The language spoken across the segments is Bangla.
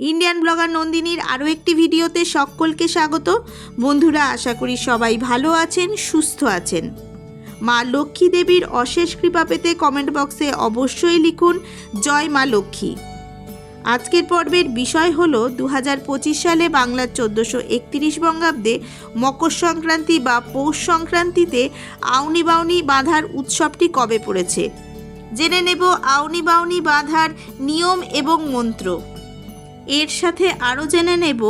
ইন্ডিয়ান ব্লগার নন্দিনীর আরও একটি ভিডিওতে সকলকে স্বাগত। বন্ধুরা, আশা করি সবাই ভালো আছেন, সুস্থ আছেন। মা লক্ষ্মী দেবীর অশেষ কৃপা পেতে কমেন্ট বক্সে অবশ্যই লিখুন, জয় মা লক্ষ্মী। আজকের পর্বের বিষয় হল দু হাজার পঁচিশ সালে বাংলার চোদ্দোশো একত্রিশ বঙ্গাব্দে মকর সংক্রান্তি বা পৌষ সংক্রান্তিতে আউনি বাউনি বাঁধার উৎসবটি কবে পড়েছে? জেনে নেব আউনি বাউনি বাঁধার নিয়ম এবং মন্ত্র। এর সাথে আরও জেনে নেব,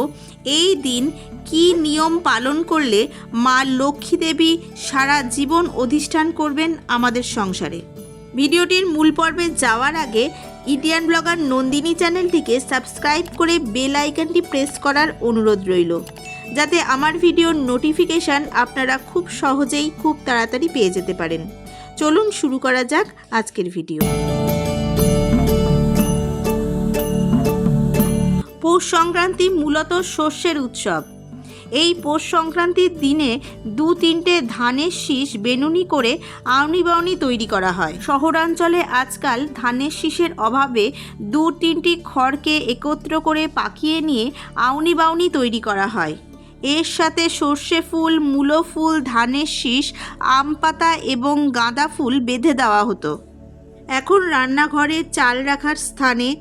এই দিন কি নিয়ম পালন করলে মা লক্ষ্মী দেবী সারা জীবন অধিষ্ঠান করবেন আমাদের সংসারে? ভিডিওটির মূল পর্বে যাওয়ার আগে ইন্ডিয়ান ব্লগার নন্দিনী চ্যানেলটিকে সাবস্ক্রাইব করে বেল আইকনটি প্রেস করার অনুরোধ রইল, যাতে আমার ভিডিওর নোটিফিকেশান আপনারা খুব সহজেই খুব তাড়াতাড়ি পেয়ে যেতে পারেন। চলুন শুরু করা যাক আজকের ভিডিও। পৌষ সংক্রান্তি মূলত শস্যের উৎসব। এই পৌষ সংক্রান্তির দিনে দু তিনটে ধানের শীষ বেনুনি করে আউনি বাউনি তৈরি করা হয়। শহরাঞ্চলে আজকাল ধানের শীষের অভাবে দু তিনটি খড়কে একত্র করে পাকিয়ে নিয়ে আউনি বাউনি তৈরি করা হয়। এর সাথে সর্ষে ফুল, মূলো ফুল, ধানের শীষ, আম পাতা এবং গাঁদা ফুল বেঁধে দেওয়া হতো। এখন রান্নাঘরে চাল রাখার স্থানে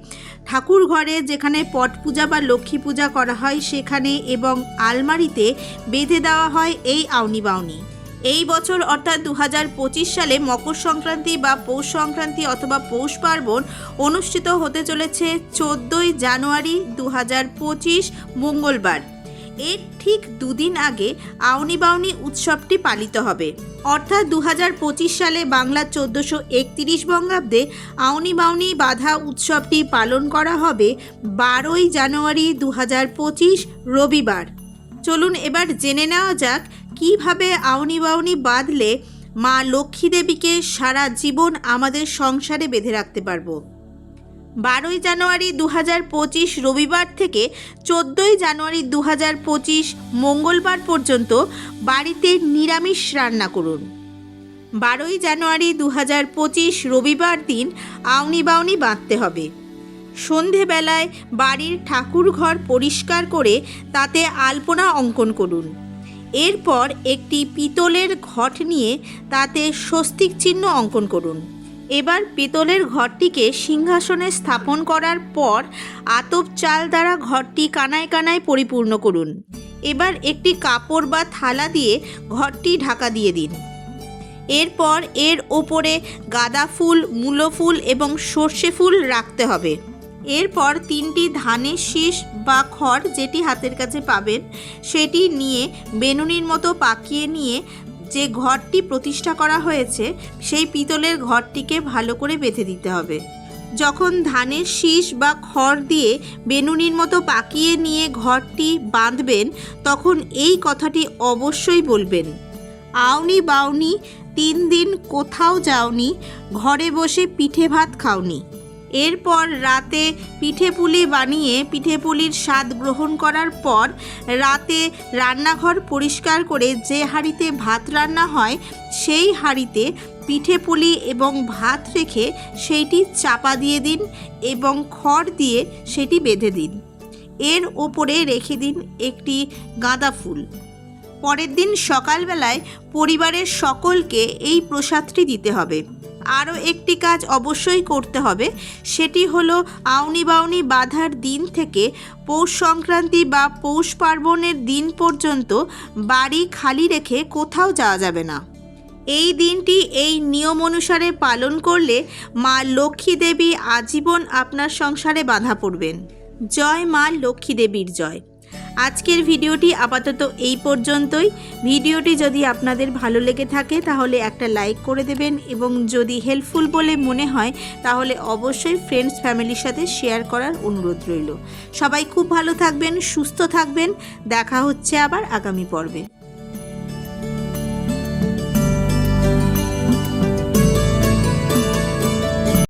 ঠাকুর ঘরে যেখানে পট পূজা বা লক্ষ্মী পূজা করা হয় সেখানে এবং আলমারিতে বেঁধে দেওয়া হয় এই আউনি বাউনি। এই বছর অর্থাৎ দু হাজার পঁচিশ সালে মকর সংক্রান্তি বা পৌষ সংক্রান্তি অথবা পৌষ পার্বণ অনুষ্ঠিত হতে চলেছে চোদ্দোই জানুয়ারি দু হাজার পঁচিশ মঙ্গলবার। এর ঠিক দুদিন আগে আউনি বাউনি উৎসবটি পালিত হবে। অর্থাৎ দু হাজার পঁচিশ সালে বাংলার চোদ্দোশো একতিরিশ বঙ্গাব্দে আউনি বাউনি বাধা উৎসবটি পালন করা হবে বারোই জানুয়ারি দু হাজার পঁচিশ রবিবার। চলুন এবার জেনে নেওয়া যাক কীভাবে আউনি বাউনি বাঁধলে মা লক্ষ্মী দেবীকে সারা জীবন আমাদের সংসারে বেঁধে রাখতে পারব। বারোই জানুয়ারি দু পঁচিশ রবিবার থেকে চোদ্দোই জানুয়ারি দু পঁচিশ মঙ্গলবার পর্যন্ত বাড়িতে নিরামিষ রান্না করুন। বারোই জানুয়ারি দু হাজার পঁচিশ রবিবার দিন আউনি বাউনি বাঁধতে হবে। সন্ধেবেলায় বাড়ির ঠাকুর ঘর পরিষ্কার করে তাতে আলপনা অঙ্কন করুন। এরপর একটি পিতলের ঘট নিয়ে তাতে স্বস্তিক চিহ্ন অঙ্কন করুন। এবার পিতলের ঘরটিকে সিংহাসনে স্থাপন করার পর আতপ চাল দ্বারা ঘরটি কানায় কানায় পরিপূর্ণ করুন। এবার একটি কাপড় বা থালা দিয়ে ঘরটি ঢাকা দিয়ে দিন। এরপর এর ওপরে গাঁদা ফুল, মূলো ফুল এবং সর্ষে ফুল রাখতে হবে। এরপর তিনটি ধানের শীষ বা খড় যেটি হাতের কাছে পাবেন, সেটি নিয়ে বেনুনির মতো পাকিয়ে নিয়ে যে ঘরটি প্রতিষ্ঠা করা হয়েছে, সেই পিতলের ঘরটিকে ভালো করে বেঁধে দিতে হবে। যখন ধানের শীষ বা খড় দিয়ে বেনুনির মতো পাকিয়ে নিয়ে ঘরটি বাঁধবেন, তখন এই কথাটি অবশ্যই বলবেন। আউনি বাউনি, তিন দিন কোথাও যাওনি, ঘরে বসে পিঠে ভাত খাওনি। এরপর রাতে পিঠে পুলি বানিয়ে পিঠে পুলির স্বাদ গ্রহণ করার পর রাতে রান্নাঘর পরিষ্কার করে যে হাঁড়িতে ভাত রান্না হয়, সেই হাঁড়িতে পিঠে পুলি এবং ভাত রেখে সেইটি চাপা দিয়ে দিন এবং খড় দিয়ে সেটি বেঁধে দিন। এর ওপরে রেখে দিন একটি গাঁদা ফুল। পরের দিন সকালবেলায় পরিবারের সকলকে এই প্রসাদটি দিতে হবে। আরও একটি কাজ অবশ্যই করতে হবে, সেটি হলো আউনি বাউনি বাধার দিন থেকে পৌষ সংক্রান্তি বা পৌষ পার্বণের দিন পর্যন্ত বাড়ি খালি রেখে কোথাও যাওয়া যাবে না। এই দিনটি এই নিয়ম অনুসারে পালন করলে মা লক্ষ্মী দেবী আজীবন আপনার সংসারে বাধা পড়বেন। জয় মা লক্ষ্মী দেবীর জয়। আজকের ভিডিওটি আপাতত এই পর্যন্তই। ভিডিওটি যদি আপনাদের ভালো লেগে থাকে, তাহলে একটা লাইক করে দেবেন এবং যদি হেল্পফুল বলে মনে হয়, তাহলে অবশ্যই ফ্রেন্ডস, ফ্যামিলির সাথে শেয়ার করার অনুরোধ রইল। সবাই খুব ভালো থাকবেন, সুস্থ থাকবেন। দেখা হচ্ছে আবার আগামী পর্বে।